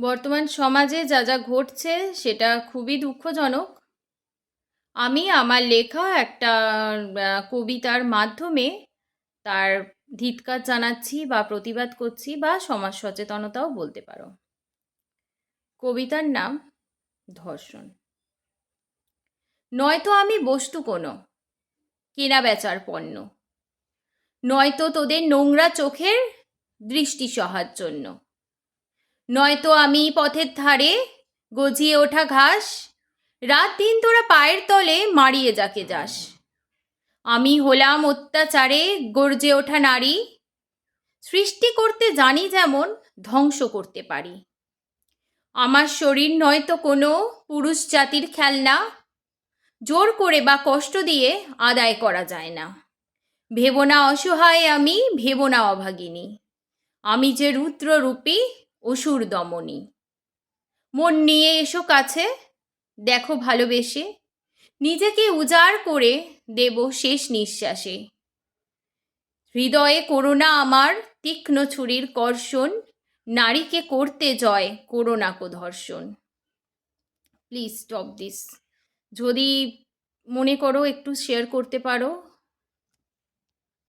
বর্তমান সমাজে যা যা ঘটছে সেটা খুবই দুঃখজনক। আমি আমার লেখা একটা কবিতার মাধ্যমে তার ধিৎকার জানাচ্ছি বা প্রতিবাদ করছি বা সমাজ সচেতনতাও বলতে পারো। কবিতার নাম ধর্ষণ। নয়তো আমি বস্তু কোনো, কেনা বেচার পণ্য। নয়তো তোদের নোংরা চোখের দৃষ্টি সহার জন্য। নয়তো আমি পথের ধারে গজিয়ে ওঠা ঘাস। রাত দিন তোরা পায়ের তলে মারিয়ে যাকে যাস। আমি হলাম অত্যাচারে গর্জে ওঠা নারী। সৃষ্টি করতে জানি যেমন ধ্বংস করতে পারি। আমার শরীর নয়তো কোনো পুরুষ জাতির খেলনা। জোর করে বা কষ্ট দিয়ে আদায় করা যায় না। ভেবনা অসহায় আমি ভেবনা অভাগিনী। আমি যে রুদ্ররূপী অসুর দমনী। মন নিয়ে এসো কাছে, দেখো ভালোবেসে। নিজেকে উজাড় করে দেব শেষ নিঃশ্বাসে। হৃদয়ে করোনা আমার, তীক্ষ্ণ ছুরির কর্ষণ। নারীকে করতে জয় করোনা কো ধর্ষণ। প্লিজ স্টপ দিস যদি মনে করো একটু শেয়ার করতে পারো।